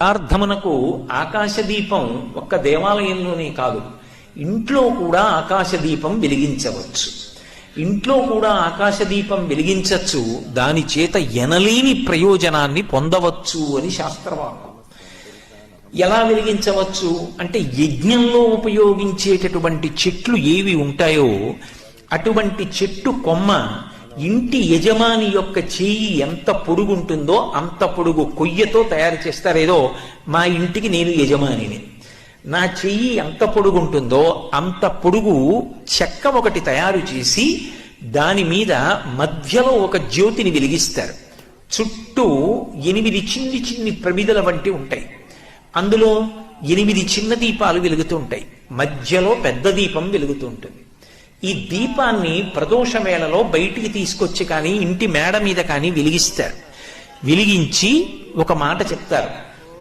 ప్రార్థమునకు ఆకాశదీపం ఒక్క దేవాలయంలోనే కాదు ఇంట్లో కూడా ఆకాశదీపం వెలిగించవచ్చు. ఇంట్లో కూడా ఆకాశదీపం వెలిగించవచ్చు దాని చేత ఎనలేని ప్రయోజనాన్ని పొందవచ్చు అని శాస్త్రవాక్కు. ఎలా వెలిగించవచ్చు? అంటే యజ్ఞంలో ఉపయోగించేటటువంటి చెట్లు ఏవి ఉంటాయో అటువంటి చెట్టు కొమ్మ ఇంటి యజమాని యొక్క చేయి ఎంత పొడుగుంటుందో అంత పొడుగు కొయ్యతో తయారు చేస్తారేదో మా ఇంటికి నేను యజమానిని. నా చెయ్యి ఎంత పొడుగుంటుందో అంత పొడుగు చెక్క ఒకటి తయారు చేసి దాని మీద మధ్యలో ఒక జ్యోతిని వెలిగిస్తారు. చుట్టూ ఎనిమిది చిన్ని చిన్ని ప్రమిదల వంటి ఉంటాయి. అందులో ఎనిమిది చిన్న దీపాలు వెలుగుతూ ఉంటాయి. మధ్యలో పెద్ద దీపం వెలుగుతూ ఉంటుంది. ఈ దీపాన్ని ప్రదోష వేళలో బయటికి తీసుకొచ్చి కానీ ఇంటి మేడ మీద కానీ వెలిగిస్తారు. వెలిగించి ఒక మాట చెప్తారు.